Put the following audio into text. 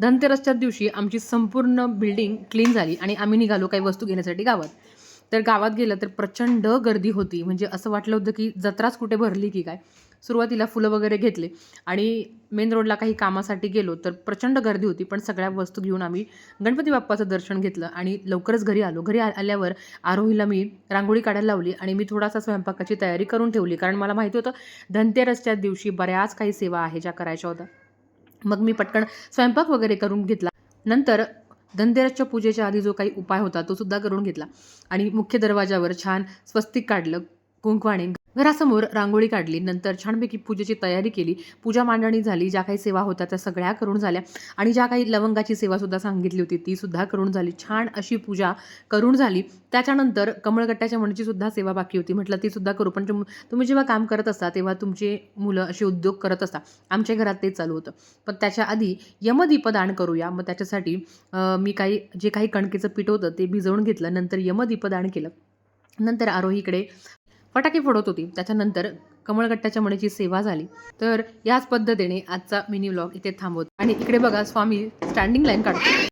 धनतेरसच्या दिवशी आमची संपूर्ण बिल्डिंग क्लीन झाली आणि आम्ही निघालो काही वस्तू घेण्यासाठी गावात. तर गावात गेलं तर प्रचंड गर्दी होती. म्हणजे असं वाटलं होतं की जत्राच कुठे भरली की काय. सुरुवातीला फुलं वगैरे घेतले आणि मेन रोडला काही कामासाठी गेलो तर प्रचंड गर्दी होती. पण सगळ्या वस्तू घेऊन आम्ही गणपती बाप्पाचं दर्शन घेतलं आणि लवकरच घरी आलो. घरी आल्यावर आरोहीला मी रांगोळी काढायला लावली आणि मी थोडासा स्वयंपाकाची तयारी करून ठेवली. कारण मला माहिती होतं धनतेरसच्या दिवशी बऱ्याच काही सेवा आहे ज्या करायच्या होत्या. मग मी पटकन स्वयंपाक वगैरे करून घेतला. नंतर धनतेरसच्या पूजेच्या आधी जो काही उपाय होता तो सुद्धा करून घेतला. आणि मुख्य दरवाजावर छान स्वस्तिक काढलं. कुंकवाने घरासमोर रांगोळी काढली. नंतर छानपैकी पूजेची तयारी केली. पूजा मांडणी झाली. ज्या काही सेवा होत्या त्या सगळ्या करून झाल्या. आणि ज्या काही लवंगाची सेवासुद्धा सांगितली होती ती सुद्धा करून झाली. छान अशी पूजा करून झाली. त्याच्यानंतर कमळगट्ट्याच्या मणीची सुद्धा सेवा बाकी होती. म्हटलं ती सुद्धा करू. पण तुम्ही जेव्हा काम करत असता तेव्हा तुमचे मुलं असे उद्योग करत असता. आमच्या घरात ते चालू होतं. पण त्याच्या आधी यमदीपदान करूया. मग त्याच्यासाठी मी काही जे काही कणकेचं पीठ होतं ते भिजवून घेतलं. नंतर यमदीपदान केलं. नंतर आरोहीकडे फटाके फोडत होती. त्याच्यानंतर कमळगट्ट्याच्या मणीची सेवा झाली तर याच पद्धतीने आजचा मिनी व्लॉग इथे थांबवत. आणि इकडे बघा स्वामी स्टँडिंग लाईन काढतो.